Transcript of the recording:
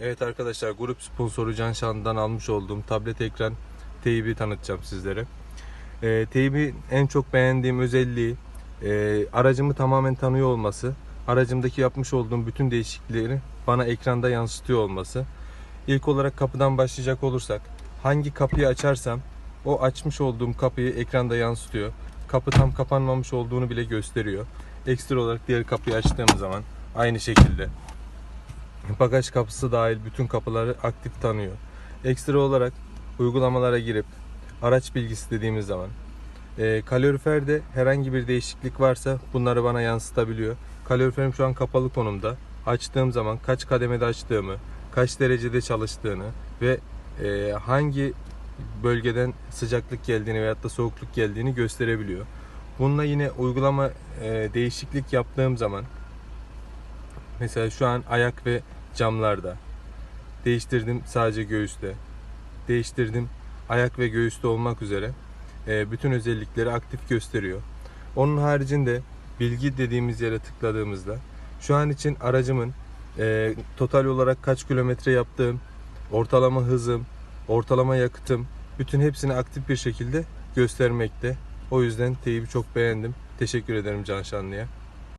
Evet arkadaşlar grup sponsoru Can Şan'dan almış olduğum tablet ekran teybi tanıtacağım sizlere. Ee, teybi en çok beğendiğim özelliği e, aracımı tamamen tanıyor olması, aracımdaki yapmış olduğum bütün değişiklikleri bana ekranda yansıtıyor olması. İlk olarak kapıdan başlayacak olursak hangi kapıyı açarsam o açmış olduğum kapıyı ekranda yansıtıyor. Kapı tam kapanmamış olduğunu bile gösteriyor. Ekstra olarak diğer kapıyı açtığım zaman aynı şekilde bagaj kapısı dahil bütün kapıları aktif tanıyor. Ekstra olarak uygulamalara girip araç bilgisi dediğimiz zaman e, kaloriferde herhangi bir değişiklik varsa bunları bana yansıtabiliyor. Kaloriferim şu an kapalı konumda. Açtığım zaman kaç kademede açtığımı, kaç derecede çalıştığını ve e, hangi bölgeden sıcaklık geldiğini veyahut da soğukluk geldiğini gösterebiliyor. Bununla yine uygulama e, değişiklik yaptığım zaman Mesela şu an ayak ve camlarda. Değiştirdim sadece göğüste. Değiştirdim ayak ve göğüste olmak üzere. e, bütün özellikleri aktif gösteriyor. Onun haricinde bilgi dediğimiz yere tıkladığımızda şu an için aracımın e, total olarak kaç kilometre yaptığım, ortalama hızım, ortalama yakıtım bütün hepsini aktif bir şekilde göstermekte. O yüzden teybi çok beğendim. Teşekkür ederim Can Şanlı'ya.